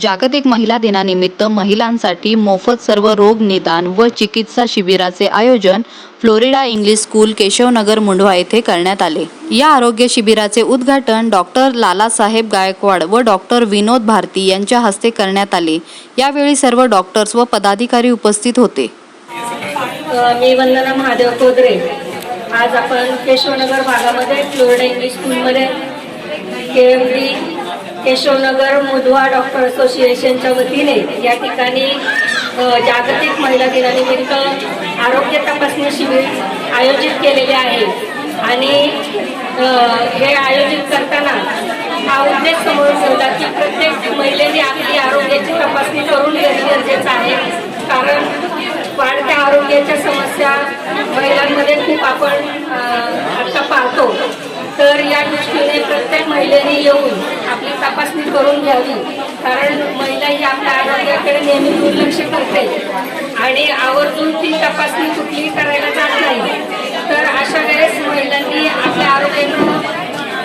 जागतिक महिला दिनानिमित्त महिलांसाठी मोफत सर्व रोग निदान व चिकित्सा शिबिराचे आयोजन Florida English school Keshavnagar Mundhwa येथे करण्यात आले. या आरोग्य शिबिराचे उद्घाटन डॉक्टर लालासाहेब गायकवाड व डॉक्टर विनोद भारती यांच्या हस्ते करण्यात आले. यावेळी सर्व डॉक्टर्स व पदाधिकारी उपस्थित होते. मी वंदना महादेव कोदरे. आज आपण केशवनगर भागामध्ये फ्लोरिडा इंग्लिश स्कूलमध्ये K M D Keshavnagar Mundhwa doctor असोसिएशनच्या वतीने या ठिकाणी जागतिक महिला दिनानिमित्त आरोग्य तपासणी शिबिर आयोजित केलेले आहे. आणि हे आयोजित करताना हा उद्देश समोर ठेवला की प्रत्येक महिलेने आपली आरोग्याची तपासणी करून घेणे गरजेचं आहे. कारण वाढत्या आरोग्याच्या समस्या महिलांमध्ये खूप आपण आता पाहतो. तर या दृष्टीने प्रत्येक महिलेने येऊन आपली तपासणी करून घ्यावी. कारण महिला ही आपल्या आरोग्याकडे नेहमी दुर्लक्ष करते. आणि आवर्जून ती तपासणी कुठलीही करायला जात नाही. तर अशा वेळेस महिलांनी आपल्या आरोग्याकडे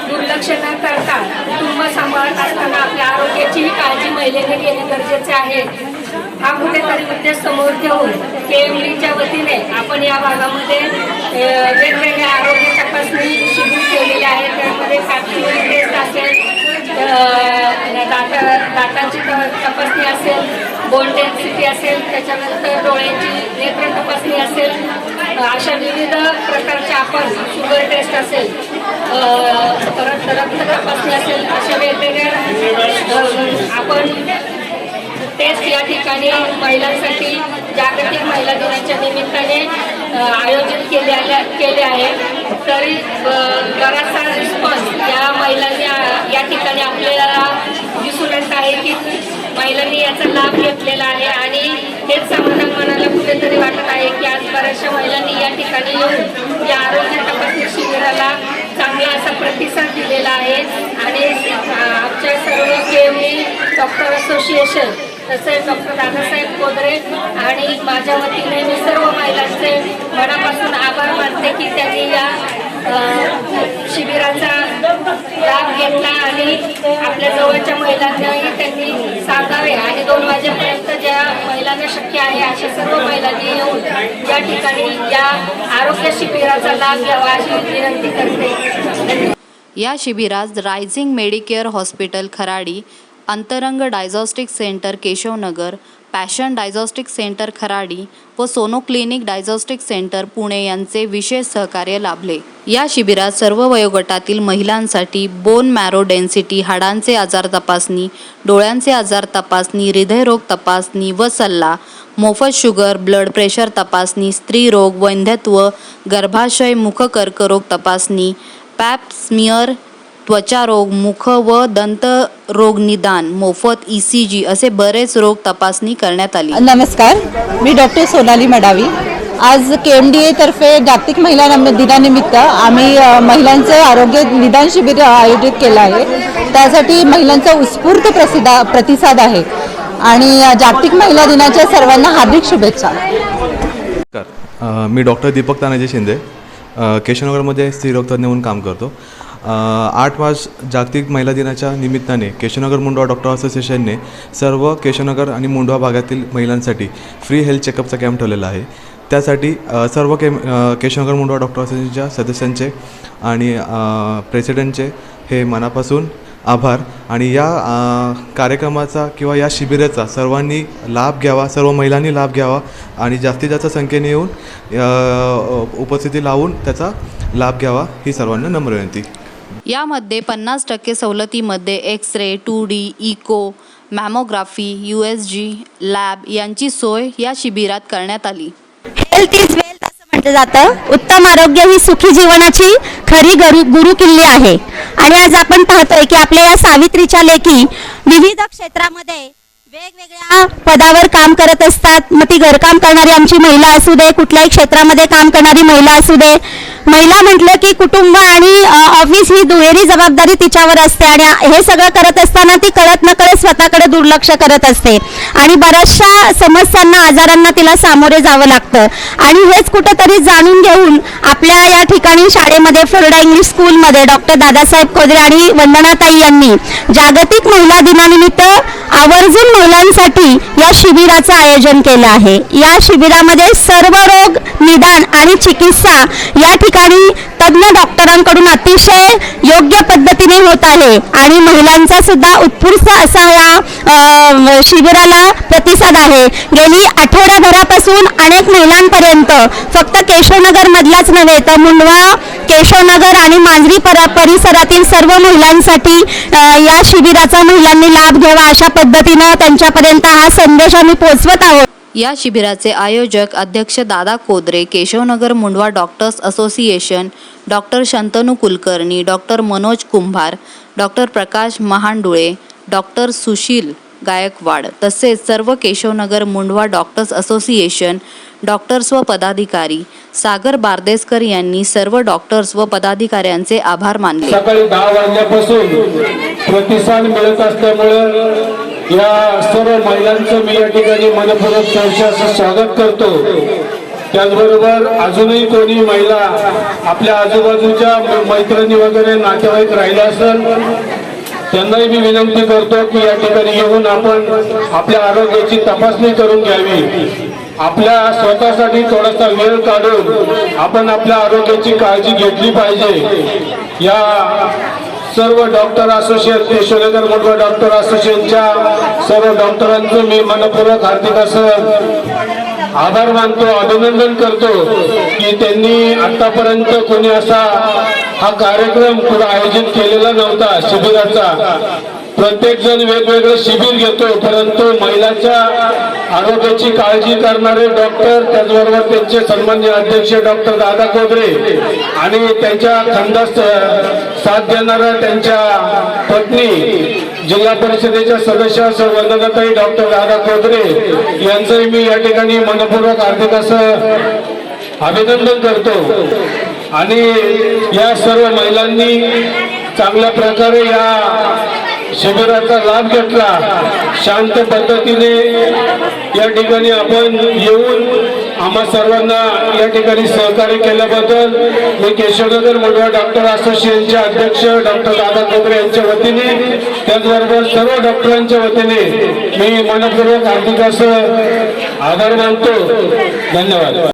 दुर्लक्ष न करता कुटुंब सांभाळत असताना आपल्या आरोग्याचीही काळजी महिलेने घेणे गरजेचे आहे. हा कुठेतरी उद्देश समोर ठेवून केएमडीच्या वतीने आपण या भागामध्ये वेगवेगळ्या आरोग्य तपासणी शिबिर केलेले आहे. त्यामध्ये फॅक्टरी टेस्ट असेल दाता दातांची त- तपासणी असेल बोन डेन्सिटी असेल त्याच्यानंतर डोळ्यांची नेत्र तपासणी असेल अशा विविध प्रकारच्या आपण शुगर टेस्ट असेल परत रक्त तपासणी असेल अशा वेगवेगळ्या या ठिकाणी महिलांसाठी जागतिक महिला दिनाच्या निमित्ताने आयोजित केले आल्या- केले आहे तरी बराचसा रिस्पॉन्स या महिलांनी या ठिकाणी आपल्याला दिसून येत आहे की महिलांनी याचा लाभ घेतलेला आहे आणि हेच समाधान मनाला कुठेतरी वाटत आहे की आज बऱ्याचशा महिलांनी या ठिकाणी येऊन या आरोग्य तपासणी शिबिराला चांगला असा प्रतिसाद दिलेला आहे. आणि आमच्या सर्व केवळी डॉक्टर असोसिएशन तसेच डॉक्टर दादासाहेब कोदरे आणि माझ्या वतीने मी सर्व महिलांचे मनापासून आभार मानते की त्यांनी या शिबिराचा लाभ घेतला आणि आपल्या जवळच्या महिलांनाही त्यांनी सांगावे आणि दोन वाजेपर्यंत ज्या महिलांना शक्य आहे अशा सर्व महिलांनी येऊन या ठिकाणी या आरोग्य शिबिराचा लाभ घ्यावा अशी विनंती करते. या शिबिरात rising Medicare hospital Kharadi Antarang diagnostic centre Keshavnagar passion diagnostic centre Kharadi व Sono clinic diagnostic centre Pune यांचे विशेष सहकार्य लाभले. या शिबिरात सर्व वयोगटातील महिलांसाठी बोन मॅरो डेन्सिटी हाडांचे आजार तपासणी डोळ्यांचे आजार तपासणी हृदयरोग तपासणी व सल्ला मोफत शुगर ब्लड प्रेशर तपासणी स्त्रीरोग वैंध्यत्व गर्भाशय मुख कर्करोग तपासणी पॅप स्मिअर त्वचारोग मुख व दंत रोग निदान मोफत ई सी जी असे बरेच रोग तपासणी करण्यात आली. नमस्कार मी डॉक्टर सोनाली मडावी. आज के एम डी एतर्फे जागतिक महिला नम- दिनानिमित्त आम्ही महिलांचं आरोग्य निदान शिबिर आयोजित केलं आहे. त्यासाठी महिलांचा उत्स्फूर्त प्रसिद्ध प्रतिसाद आहे. आणि जागतिक महिला दिनाच्या सर्वांना हार्दिक शुभेच्छा. मी डॉक्टर दीपक तानाजी शिंदे. केशवनगरमध्ये स्त्रीरोगतज्ञ म्हणून काम करतो. आठ मार्च जागतिक महिला दिनाच्या निमित्ताने केशवनगर मुंडवा डॉक्टर असोसिएशनने सर्व केशवनगर आणि मुंडवा भागातील महिलांसाठी फ्री हेल्थ चेकअपचा कॅम्प ठेवलेला आहे. त्यासाठी सर्व के केशवनगर मुंडवा डॉक्टर असोसिएशनच्या सदस्यांचे आणि प्रेसिडेंटचे हे मनापासून आभार आणि या कार्यक्रमाचा किंवा या शिबिराचा सर्वांनी लाभ घ्यावा सर्व महिलांनी लाभ घ्यावा आणि जास्तीत जास्त संख्येने येऊन उपस्थिती लावून त्याचा लाभ घ्यावा ही सर्वांना नम्र विनंती. यामध्ये पन्नास टक्के सवलतीमध्ये X ray two D echo mammography U S G lab यांची सोय या शिबिरात करण्यात आली. हेल्थ इज वेल्थ असं म्हटलं जातं. उत्तम आरोग्य ही सुखी जीवनाची खरी गुरु गुरुकिल्ली आहे. आणि आज आपण पाहतोय की आपल्या या सावित्रीच्या लेखी विविध क्षेत्रामध्ये वेगवेगळ्या पदावर काम करत असतात. मग ती घरकाम करणारी आमची महिला असू दे कुठल्याही क्षेत्रामध्ये काम करणारी महिला असू दे. महिला म्हटलं की कुटुंब आणि ऑफिस ही दुहेरी जबाबदारी तिच्यावर असते आणि हे सगळं करत असताना ती कळत नकळत स्वतःकडे दुर्लक्ष करत असते. आणि बऱ्याचशा समस्यांना आजारांना तिला सामोरे जावं लागतं. आणि हेच कुठंतरी जाणून घेऊन आपल्या या ठिकाणी शाळेमध्ये फ्लोरिडा इंग्लिश स्कूलमध्ये डॉक्टर दादासाहेब कोदरे आणि वंदनाताई यांनी जागतिक महिला दिनानिमित्त आवर्जून महिलांसाठी या शिबिराचं आयोजन केलं आहे. या शिबिरामध्ये सर्व रोग निदान आणि चिकित्सा या ठिकाणी तज्ज्ञ डॉक्टरांकडून अतिशय योग्य पद्धतीने होत आहे आणि महिलांचा सुद्धा उत्कृष्ट असा या शिबिराला प्रतिसाद आहे. गेली आठवड्याभरापासून अनेक महिलांपर्यंत फक्त केशवनगरमधलाच नव्हे तर मुंडवा केशवनगर आणि मांजरी पर परिसरातील सर्व महिलांसाठी या शिबिराचा महिलांनी लाभ घ्यावा अशा पद्धतीनं त्यांच्यापर्यंत हा संदेश आम्ही पोहोचवत आहोत. या शिबिराचे आयोजक अध्यक्ष Dada Kodre Keshavnagar Mundhwa doctors association doctor Shantanu Kulkarni doctor Manoj Kumbhar doctor Prakash Mahandule doctor Sushil Gaikwad तसेच सर्व Keshavnagar Mundhwa doctors association doctors व पदाधिकारी. सागर बारदेसकर यांनी सर्व डॉक्टर्स व पदाधिकाऱ्यांचे आभार मानले. सकाळी दहा वाजल्यापासून प्रतिसाद मिळत असल्यामुळे या सर्व महिलांचं मी या ठिकाणी मनपूर्वक सहर्ष असं स्वागत करतो. त्याचबरोबर अजूनही कोणी महिला आपल्या आजूबाजूच्या मैत्रिणी वगैरे नातेवाईक राहिल्या असेल त्यांनाही मी विनंती करतो की या ठिकाणी येऊन आपण आपल्या आरोग्याची तपासणी करून घ्यावी. आपल्या स्वतःसाठी थोडासा वेळ काढून आपण आपल्या आरोग्याची काळजी घेतली पाहिजे. या सर्व doctor association Keshavnagar Mundhwa doctor असोसिएशनच्या सर्व डॉक्टरांचं मी मनपूर्वक हार्दिक असं आभार मानतो अभिनंदन करतो की त्यांनी आतापर्यंत कोणी असा हा कार्यक्रम कुठं आयोजित केलेला नव्हता शिबिराचा. प्रत्येक जण वेगवेगळं शिबिर घेतो परंतु महिलाच्या आरोग्याची काळजी करणारे डॉक्टर त्याचबरोबर त्यांचे सन्मान्य अध्यक्ष डॉक्टर दादा कोदरे आणि त्यांच्या खंडास साथ देणाऱ्या त्यांच्या पत्नी जिल्हा परिषदेच्या सदस्य वर्णगताई वंदनाताई डॉक्टर दादा कोदरे यांचंही मी या ठिकाणी मनपूर्वक हार्दिक असं अभिनंदन करतो. आणि या सर्व महिलांनी चांगल्या प्रकारे या शिबिराचा लाभ घेतला. शांत पद्धतीने या ठिकाणी आपण येऊन आम्हा सर्वांना या ठिकाणी सहकार्य केल्याबद्दल मी केशवनगर मुलगा डॉक्टर असोसिएशनचे अध्यक्ष डॉक्टर दादा कोकरे यांच्या वतीने त्याचबरोबर सर्व डॉक्टरांच्या वतीने मी मनपूर्वक हार्दिक असं आभार मानतो. धन्यवाद.